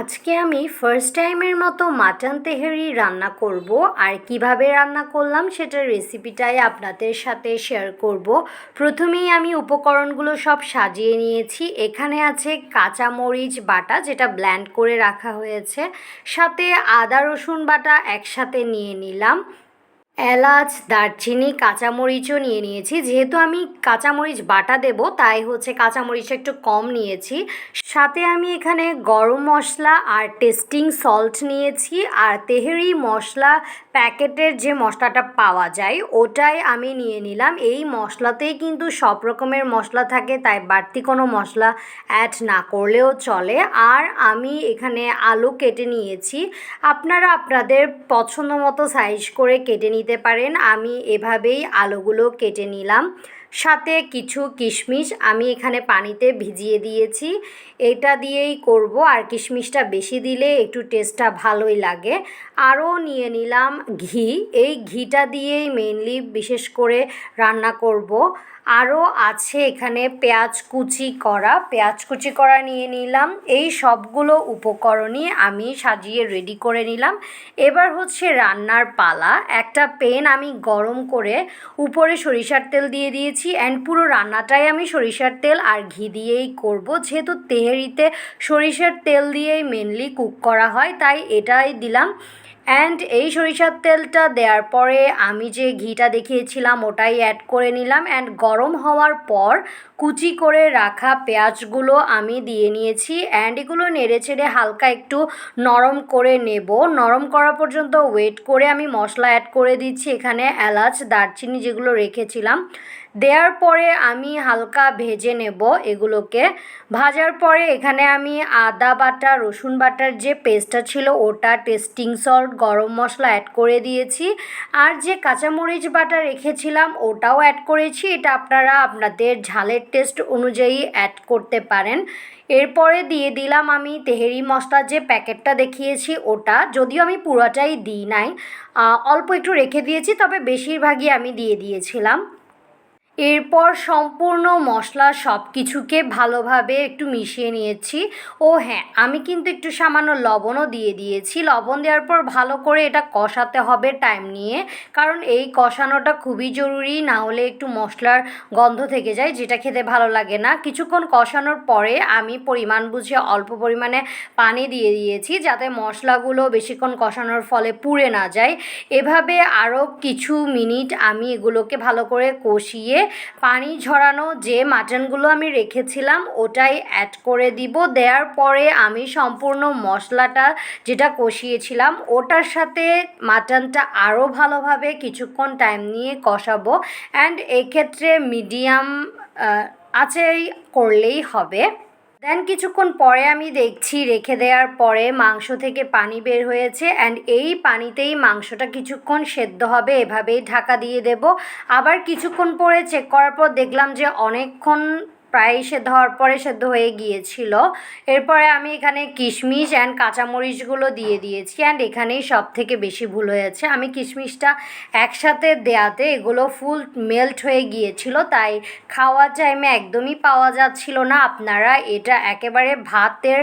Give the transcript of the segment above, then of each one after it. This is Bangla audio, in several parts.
আজকে আমি ফার্স্ট টাইমের মতো মাটন তেহারি রান্না করব। আর কীভাবে রান্না করলাম সেটার রেসিপিটাই আপনাদের সাথে শেয়ার করব। প্রথমেই আমি উপকরণগুলো সব সাজিয়ে নিয়েছি। এখানে আছে কাঁচামরিচ বাটা, যেটা ব্ল্যান্ড করে রাখা হয়েছে। সাথে আদা রসুন বাটা একসাথে নিয়ে নিলাম। এলাচ, দারচিনি, কাঁচামরিচও নিয়ে নিয়েছি। যেহেতু আমি কাঁচামরিচ বাটা দেব, তাই হচ্ছে কাঁচামরিচটা একটু কম নিয়েছি। সাথে আমি এখানে গরম মশলা আর টেস্টিং সল্ট নিয়েছি। আর তেহেরি মশলা প্যাকেটের যে মশলাটা পাওয়া যায়, ওটাই আমি নিয়ে নিলাম। এই মশলাতেই কিন্তু সব রকমের মশলা থাকে, তাই বাড়তি কোনো মশলা অ্যাড না করলেও চলে। আর আমি এখানে আলু কেটে নিয়েছি। আপনারা আপনাদের পছন্দ মতো সাইজ করে কেটে নিতে পারেন। আমি এভাবেই আলোগুলো কেটে নিলাম। সাথে কিছু কিশমিশ আমি এখানে পানিতে ভিজিয়ে দিয়েছি। এটা দিয়েই করব। আর কিশমিশটা বেশি দিলে একটু টেস্টটা ভালোই লাগে। আরও নিয়ে নিলাম ঘি। এই ঘিটা দিয়েই মেনলি বিশেষ করে রান্না করব। আরও আছে এখানে পেঁয়াজ কুচি করা। পেঁয়াজ কুচি করা নিয়ে নিলাম। এই সবগুলো উপকরণই আমি সাজিয়ে রেডি করে নিলাম। এবার হচ্ছে রান্নার পালা। একটা পেন আমি গরম করে উপরে সরিষার তেল দিয়ে দিয়েছি অ্যান্ড পুরো রান্নাটাই আমি সরিষার তেল আর ঘি দিয়েই করব। যেহেতু তেহেরিতে সরিষার তেল দিয়েই মেনলি কুক করা হয়, তাই এটাই দিলাম। অ্যান্ড এই সরিষার তেলটা দেওয়ার পরে আমি যে ঘিটা দেখিয়েছিলাম, ওটাই অ্যাড করে নিলাম অ্যান্ড গরম হওয়ার পর কুচি করে রাখা পেঁয়াজগুলো আমি দিয়ে নিয়েছি অ্যান্ড এগুলো নেড়ে চেড়ে হালকা একটু নরম করে নেব। নরম করা পর্যন্ত ওয়েট করে আমি মশলা অ্যাড করে দিচ্ছি। এখানে এলাচ, দারচিনি যেগুলো রেখেছিলাম। দেওয়ার পরে আমি হালকা ভেজে নেব এগুলোকে। ভাজার পরে এখানে আমি আদা বাটা, রসুন বাটার যে পেস্টটা ছিল ওটা টেস্টিং সল্ট, গরম মশলা অ্যাড করে দিয়েছি। আর যে কাঁচামরিচ বাটা রেখেছিলাম ওটাও অ্যাড করেছি। এটা আপনারা আপনাদের ঝালের টেস্ট অনুযায়ী অ্যাড করতে পারেন। এরপরে দিয়ে দিলাম আমি তেহেরি মশলার যে প্যাকেটটা দেখিয়েছি ওটা। যদিও আমি পুরোটাই দিই নাই অল্প একটু রেখে দিয়েছি, তবে বেশিরভাগই আমি দিয়ে দিয়েছিলাম। এরপর সম্পূর্ণ মশলা সব কিছুকে ভালোভাবে একটু মিশিয়ে নিয়েছি। ও হ্যাঁ আমি কিন্তু একটু সামান্য লবণও দিয়ে দিয়েছি। লবণ দেওয়ার পর ভালো করে এটা কষাতে হবে টাইম নিয়ে। কারণ এই কষানোটা খুবই জরুরি, না হলে একটু মশলার গন্ধ থেকে যায়, যেটা খেতে ভালো লাগে না। কিছুক্ষণ কষানোর পরে আমি পরিমাণ বুঝে অল্প পরিমাণে পানি দিয়ে দিয়েছি, যাতে মশলাগুলো বেশিক্ষণ কষানোর ফলে পুড়ে না যায়। এভাবে আরও কিছু মিনিট আমি এগুলোকে ভালো করে কষিয়ে পানি ঝরানো যে মাটনগুলো আমি রেখেছিলাম, ওটাই অ্যাড করে দিব। দেওয়ার পরে আমি সম্পূর্ণ মশলাটা যেটা কষিয়েছিলাম, ওটার সাথে মাটনটা আরও ভালোভাবে কিছুক্ষণ টাইম নিয়ে কষাবো। অ্যান্ড এক্ষেত্রে মিডিয়াম আছেই, করলেই হবে। দেন কিছুক্ষণ পরে আমি দেখছি রেখে দেওয়ার পরে মাংস থেকে পানি বের হয়েছে অ্যান্ড এই পানিতেই মাংসটা কিছুক্ষণ সেদ্ধ হবে, এভাবেই ঢাকা দিয়ে দেব। আবার কিছুক্ষণ পরে চেক করার পর দেখলাম যে অনেকক্ষণ প্রায় সেদ্ধ হওয়ার পরে সেদ্ধ হয়ে গিয়েছিল। এরপরে আমি এখানে কিশমিশ অ্যান্ড কাঁচামরিচগুলো দিয়ে দিয়েছি অ্যান্ড এখানেই সব থেকে বেশি ভুল হয়েছে। আমি কিশমিশটা একসাথে দেয়াতে এগুলো ফুল মেল্ট হয়ে গিয়েছিল, তাই খাওয়ার টাইমে একদমই পাওয়া যাচ্ছিল না। আপনারা এটা একেবারে ভাতের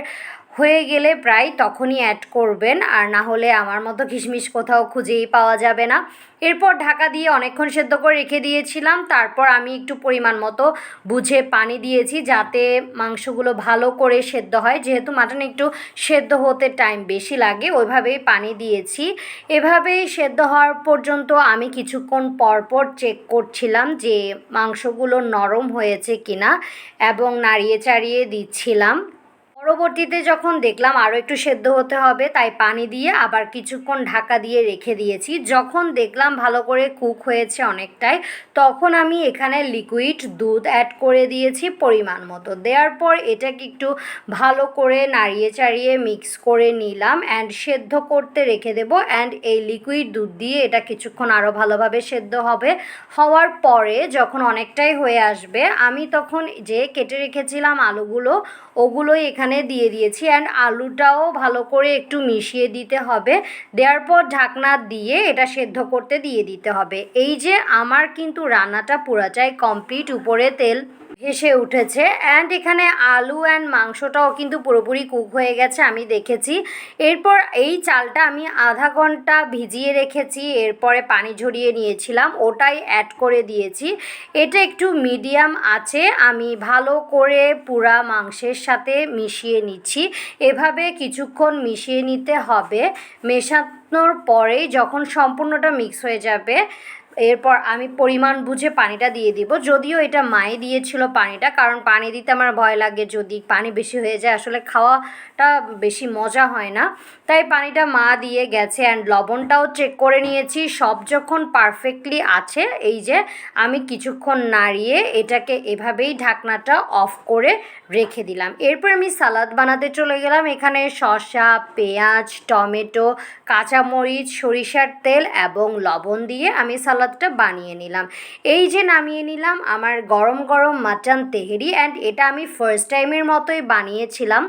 হয়ে গেলে প্রায় তখনই অ্যাড করবেন, আর না হলে আমার মতো কিশমিশ কোথাও খুঁজেই পাওয়া যাবে না। এরপর ঢাকা দিয়ে অনেকক্ষণ সেদ্ধ করে রেখে দিয়েছিলাম, তারপর আমি একটু পরিমাণ মতো বুঝে পানি দিয়েছি যাতে মাংসগুলো ভালো করে সেদ্ধ হয়। যেহেতু মাটন একটু সেদ্ধ হতে টাইম বেশি লাগে, ওইভাবেই পানি দিয়েছি। এভাবেই সেদ্ধ হওয়ার পর্যন্ত আমি কিছুক্ষণ পরপর চেক করছিলাম যে মাংসগুলো নরম হয়েছে কিনা এবং নাড়িয়ে চাড়িয়ে দিচ্ছিলাম। পরবর্তীতে যখন দেখলাম আরও একটু সেদ্ধ হতে হবে, তাই পানি দিয়ে আবার কিছুক্ষণ ঢাকা দিয়ে রেখে দিয়েছি। যখন দেখলাম ভালো করে কুক হয়েছে অনেকটাই, তখন আমি এখানে লিকুইড দুধ অ্যাড করে দিয়েছি পরিমাণ মতো। দেওয়ার পর এটাকে একটু ভালো করে নাড়িয়ে চাড়িয়ে মিক্স করে নিলাম অ্যান্ড সেদ্ধ করতে রেখে দেবো অ্যান্ড এই লিকুইড দুধ দিয়ে এটা কিছুক্ষণ আরও ভালোভাবে সেদ্ধ হবে। হওয়ার পরে যখন অনেকটাই হয়ে আসবে, আমি তখন যে কেটে রেখেছিলাম আলুগুলো, ওগুলোই এখানে এখানে দিয়ে দিয়েছি অ্যান্ড আলুটাও ভালো করে একটু মিশিয়ে দিতে হবে। দেওয়ার পর ঢাকনা দিয়ে এটা সেদ্ধ করতে দিয়ে দিতে হবে। এই যে আমার কিন্তু রান্নাটা পুরাটাই কমপ্লিট উপরে তেল হেসে উঠেছে। অ্যান্ড এখানে আলু অ্যান্ড মাংসটাও কিন্তু পুরোপুরি কুক হয়ে গেছে, আমি দেখেছি। এরপর এই চালটা আমি আধা ঘণ্টা ভিজিয়ে রেখেছি, এরপরে পানি ঝরিয়ে নিয়েছিলাম, ওটাই অ্যাড করে দিয়েছি। এটা একটু মিডিয়াম আছে, আমি ভালো করে পুরা মাংসের সাথে মিশিয়ে নিচ্ছি। এভাবে কিছুক্ষণ মিশিয়ে নিতে হবে, মেশানোর পরেই যখন সম্পূর্ণটা মিক্স হয়ে যাবে এরপর আমি পরিমাণ বুঝে পানিটা দিয়ে দিব। যদিও এটা মায়ে দিয়েছিল পানিটা, কারণ পানি দিতে আমার ভয় লাগে যদি পানি বেশি হয়ে যায়। আসলে খাওয়াটা বেশি মজা হয় না। তাই পানিটা মা দিয়ে গেছে অ্যান্ড লবণটাও চেক করে নিয়েছি। সব যখন পারফেক্টলি আছে, এই যে আমি কিছুক্ষণ নাড়িয়ে এটাকে এভাবেই ঢাকনাটা অফ করে রেখে দিলাম। এরপর আমি সালাদ বানাতে চলে গেলাম। এখানে শসা, পেঁয়াজ, টমেটো, কাঁচামরিচ, সরিষার তেল এবং লবণ দিয়ে আমি সালাদটা বানিয়ে নিলাম। এই যে নামিয়ে নিলাম আমার গরম গরম মাটন তেহেরি অ্যান্ড এটা আমি ফার্স্ট টাইমের মতোই বানিয়েছিলাম।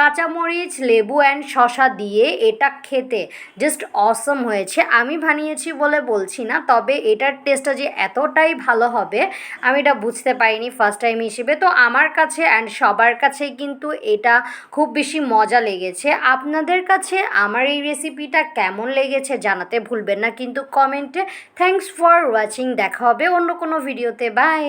কাঁচামরিচ, লেবু অ্যান্ড শসা দিয়ে এটা খেতে জাস্ট অসম হয়েছে। আমি বানিয়েছি বলে বলছি না, তবে এটার টেস্টটা যে এতটাই ভালো হবে, আমি এটা বুঝতে পারিনি ফার্স্ট টাইম হিসেবে। তো আমার কাছে অ্যান্ড সবার কাছেই কিন্তু এটা খুব বেশি মজা লেগেছে। আপনাদের কাছে আমার এই রেসিপিটা কেমন লেগেছে জানাতে ভুলবেন না, কিন্তু কমেন্টে থ্যাংকস ফর ওয়াচিং দেখা হবে অন্য কোনো ভিডিওতে বাই